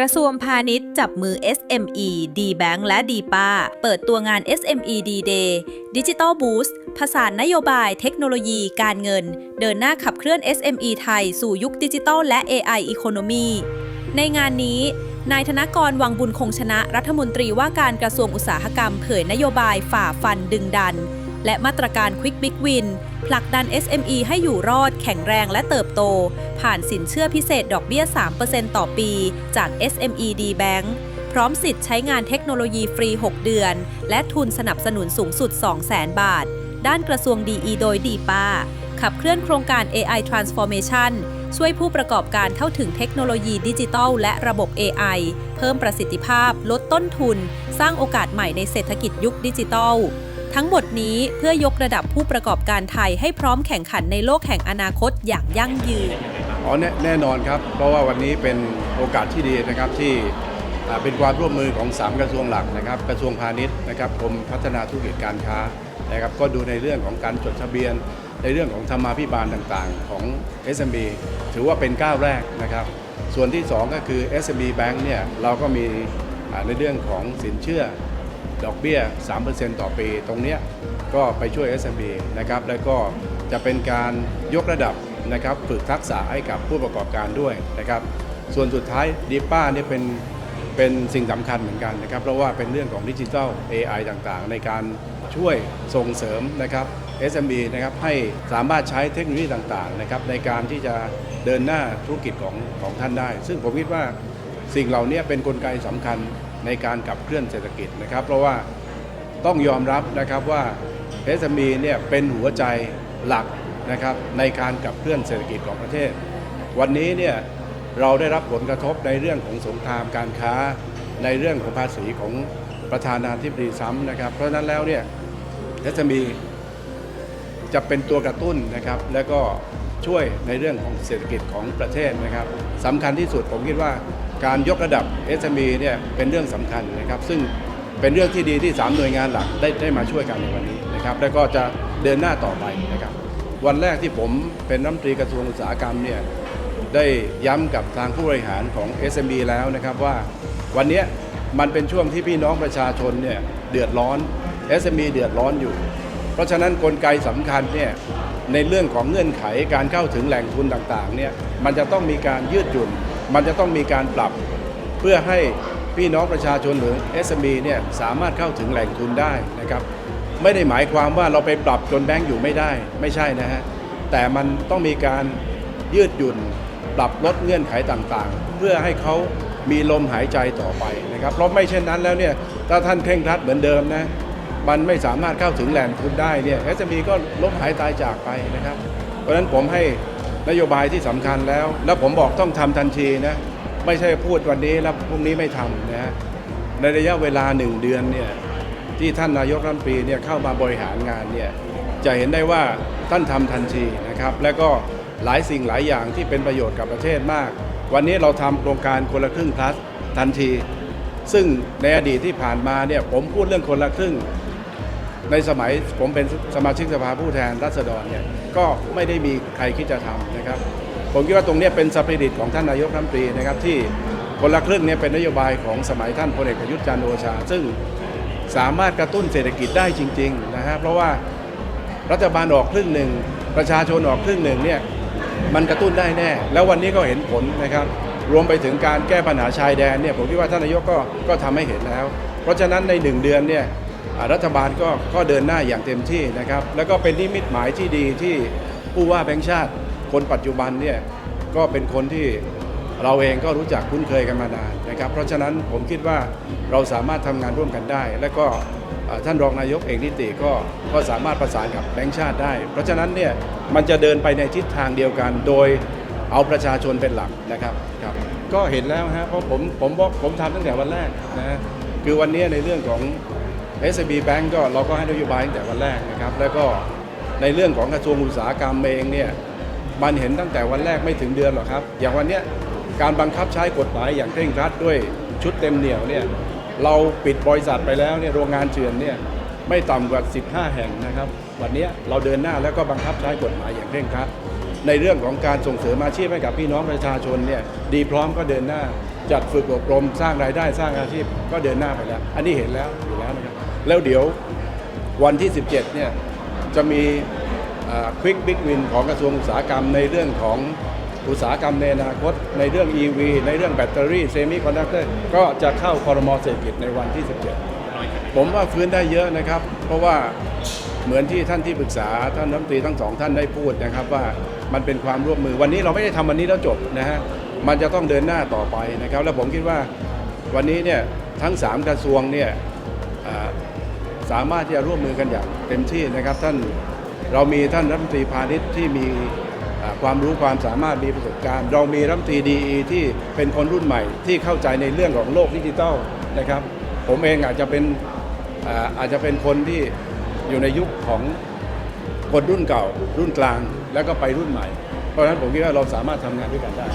กระทรวงพาณิชย์จับมือ SME D Bank และ d ปาเปิดตัวงาน SME D Day Digital Boost ผสานนโยบายเทคโนโลยีการเงิน เดินหน้าขับเคลื่อน SME ไทยสู่ยุคดิจิทัลและ AI Economy ในงานนี้ นายธนกรวังบุญคงชนะรัฐมนตรีว่าการกระทรวงอุตสาหกรรมเผยนโยบายฝ่าฟันดึงดัน และมาตรการ Quick Big Win ผลักดัน SME ให้อยู่รอดแข็งแรงและเติบโต ผ่านสินเชื่อพิเศษดอกเบี้ย 3%ต่อปี จาก SME D Bank พร้อมสิทธิ์ใช้งานเทคโนโลยีฟรี 6 เดือน และทุนสนับสนุนสูงสุด 200,000 บาท ด้านกระทรวง DE โดยดีป้า ขับเคลื่อนโครงการ AI Transformation ช่วยผู้ประกอบการเข้าถึงเทคโนโลยีดิจิทัลและระบบ AI เพิ่มประสิทธิภาพ ลดต้นทุน สร้างโอกาสใหม่ในเศรษฐกิจยุคดิจิทัล ทั้งหมดนี้เพื่อยกระดับผู้ประกอบการไทยให้พร้อมแข่งขันในโลกแห่งอนาคตอย่างยั่งยืนอ๋อแน่แน่นอนครับ เพราะว่าวันนี้เป็นโอกาสที่ดีนะครับที่เป็นความร่วมมือของ 3 กระทรวงหลักนะครับ กระทรวงพาณิชย์นะครับกรมพัฒนาธุรกิจการค้านะครับก็ดูในเรื่องของการจดทะเบียน ในเรื่องของธรรมาภิบาลต่างๆ ของ SMB ถือว่าเป็นก้าวแรกนะครับ ส่วนที่ 2 ก็คือ SMB Bank เนี่ยเราก็มีในเรื่องของสินเชื่อ ดอกเบี้ย 3%ต่อปี ตรงนี้ก็ไปช่วย SMB นะครับ แล้วก็จะเป็นการยกระดับนะครับฝึกทักษะให้กับผู้ประกอบการด้วยนะครับ ส่วนสุดท้ายดีป้าเนี่ยเป็นเป็นสิ่งสำคัญเหมือนกันนะครับ เพราะว่าเป็นเรื่องของดิจิทัล AI ต่างๆ ในการช่วยส่งเสริมนะครับ SMB นะครับให้สามารถใช้เทคโนโลยีต่างๆนะครับในการที่จะเดินหน้าธุรกิจของของท่านได้ ซึ่งผมคิดว่าสิ่งเหล่านี้เป็นนกลไกสำคัญ ในการขับเคลื่อนเศรษฐกิจนะครับ เพราะว่าต้องยอมรับนะครับว่า SME เนี่ยเป็นหัวใจหลักนะครับในการขับเคลื่อนเศรษฐกิจของประเทศ วันนี้เนี่ยเราได้รับผลกระทบในเรื่องของสงครามการค้า ในเรื่องของภาษีของประธานาธิบดีซ้ำนะครับ เพราะฉะนั้นแล้วเนี่ย SME จะเป็นตัวกระตุ้นนะครับ แล้วก็ช่วยในเรื่องของเศรษฐกิจของประเทศนะครับสำคัญที่สุดผมคิดว่า การยกระดับ SME เนี่ยเป็นเรื่องสำคัญนะครับ ซึ่งเป็นเรื่องที่ดีที่ 3 หน่วยงานหลักได้ได้มาช่วยกันในวันนี้นะครับ แล้วก็จะเดินหน้าต่อไปนะครับ วันแรกที่ผมเป็นรัฐมนตรีกระทรวงอุตสาหกรรมเนี่ยได้ย้ำกับทางผู้บริหารของ SME แล้วนะครับว่าวันนี้มันเป็นช่วงที่พี่น้องประชาชนเนี่ยเดือดร้อน SME เดือดร้อนอยู่ เพราะฉะนั้นกลไกสำคัญเนี่ยในเรื่องของเงื่อนไขการเข้าถึงแหล่งทุนต่างๆเนี่ยมันจะต้องมีการยืดหยุ่น มันจะต้องมีการปรับเพื่อให้พี่น้องประชาชนหรือ SME เนี่ยสามารถเข้าถึงแหล่งทุนได้นะครับ ไม่ได้หมายความว่าเราไปปรับจนแบงก์อยู่ไม่ได้ ไม่ใช่นะฮะ แต่มันต้องมีการยืดหยุ่น ปรับลดเงื่อนไขต่างๆ เพื่อให้เขามีลมหายใจต่อไปนะครับ เพราะไม่เช่นนั้นแล้วเนี่ยถ้าท่านเคร่งครัดเหมือนเดิมนะมันไม่สามารถเข้าถึงแหล่งทุนได้เนี่ย SME ก็ล้มหายตายจากไปนะครับ เพราะฉะนั้นผมให้ นโยบายที่สำคัญแล้ว แล้วผมบอกต้องทำทันทีนะไม่ใช่พูดวันนี้แล้วพรุ่งนี้ไม่ทำนะในระยะเวลาหนึ่งเดือนเนี่ยที่ท่านนายกรัฐมนตรีเนี่ยเข้ามาบริหารงานเนี่ยจะเห็นได้ว่าท่านทำทันทีนะครับ แล้วก็หลายสิ่งหลายอย่างที่เป็นประโยชน์กับประเทศมาก วันนี้เราทำโครงการคนละครึ่ง plus ทันที ซึ่งในอดีตที่ผ่านมาเนี่ยผมพูดเรื่องคนละครึ่ง ในสมัยผมเป็นสมาชิกสภาผู้แทนราษฎรเนี่ยก็ไม่ได้มีใครคิดจะทำนะครับ ผมคิดว่าตรงนี้เป็นสปิริตของท่านนายกรัฐมนตรีนะครับที่คนละครึ่งเนี่ยเป็นนโยบายของสมัยท่านพลเอกประยุทธ์จันทร์โอชา ซึ่งสามารถกระตุ้นเศรษฐกิจได้จริงๆนะฮะเพราะว่ารัฐบาลออกครึ่งหนึ่งประชาชนออกครึ่งหนึ่งเนี่ยมันกระตุ้นได้แน่ แล้ววันนี้ก็เห็นผลนะครับ รวมไปถึงการแก้ปัญหาชายแดนเนี่ยผมคิดว่าท่านนายกก็ก็ทำให้เห็นแล้ว เพราะฉะนั้นในหนึ่งเดือนเนี่ย รัฐบาลก็ก็เดินหน้าอย่างเต็มที่นะครับ แล้วก็เป็นนิมิตหมายที่ดีที่ผู้ว่าแบงค์ชาติ คนปัจจุบันเนี่ยก็เป็นคนที่เราเองก็รู้จักคุ้นเคยกันมานานนะครับ เพราะฉะนั้นผมคิดว่าเราสามารถทำงานร่วมกันได้ และก็ท่านรองนายกเอกนิติก็ก็สามารถประสานกับแบงค์ชาติได้ เพราะฉะนั้นเนี่ยมันจะเดินไปในทิศทางเดียวกัน โดยเอาประชาชนเป็นหลักนะครับครับ ก็เห็นแล้วฮะเพราะผมผมบอกผมทำตั้งแต่วันแรกนะคือวันนี้ในเรื่องของ SCB Bank ก็เราก็ให้นโยบายตั้งแต่วันแรกนะครับ แล้วก็ในเรื่องของกระทรวงอุตสาหกรรมเองเนี่ยมันเห็นตั้งแต่วันแรกไม่ถึงเดือนหรอกครับ อย่างวันนี้การบังคับใช้กฎหมายอย่างเคร่งครัดด้วยชุดเต็มเหนี่ยวเนี่ยเราปิดบริษัทไปแล้วเนี่ยโรงงานเถื่อนเนี่ยไม่ต่ำกว่า 15 แห่งนะครับ วันนี้เราเดินหน้าแล้วก็บังคับใช้กฎหมายอย่างเคร่งครัดในเรื่องของการส่งเสริมอาชีพให้กับพี่น้องประชาชนเนี่ยดีพร้อมก็เดินหน้า จัดฝึกอบรมสร้างรายได้สร้างอาชีพก็เดินหน้าไปแล้ว อันนี้เห็นแล้วอยู่แล้วนะครับ แล้วเดี๋ยววันที่ 17 เนี่ยจะมีควิกบิ๊กวินของกระทรวงอุตสาหกรรมในเรื่องของอุตสาหกรรมในอนาคต ในเรื่อง EV ในเรื่องแบตเตอรี่เซมิคอนดักเตอร์ก็จะเข้าคอรมอเศรษฐกิจในวันที่ 17 ผมว่าฟื้นได้เยอะนะครับ เพราะว่าเหมือนที่ท่านที่ปรึกษาท่านรัฐมนตรีทั้งสองท่านได้พูดนะครับว่ามันเป็นความร่วมมือวันนี้เราไม่ได้ทำวันนี้แล้วจบนะฮะ มันจะต้องเดินหน้าต่อไปนะครับ แล้วผมคิดว่าวันนี้เนี่ยทั้ง 3 กระทรวงเนี่ยสามารถที่จะร่วมมือกันอย่างเต็มที่นะครับท่านเรามีท่านรัฐมนตรีพาณิชย์ที่มีความรู้ความสามารถมีประสบการณ์ เรามีรัฐมนตรีดีที่เป็นคนรุ่นใหม่ ที่เข้าใจในเรื่องของโลกดิจิทัลนะครับ ผมเองอาจจะเป็นอาอาจจะเป็นคนที่อยู่ในยุคของคนรุ่นเก่า รุ่นกลาง แล้วก็ไปรุ่นใหม่ เพราะฉะนั้นผมคิดว่าเราสามารถทำงานด้วยกันได้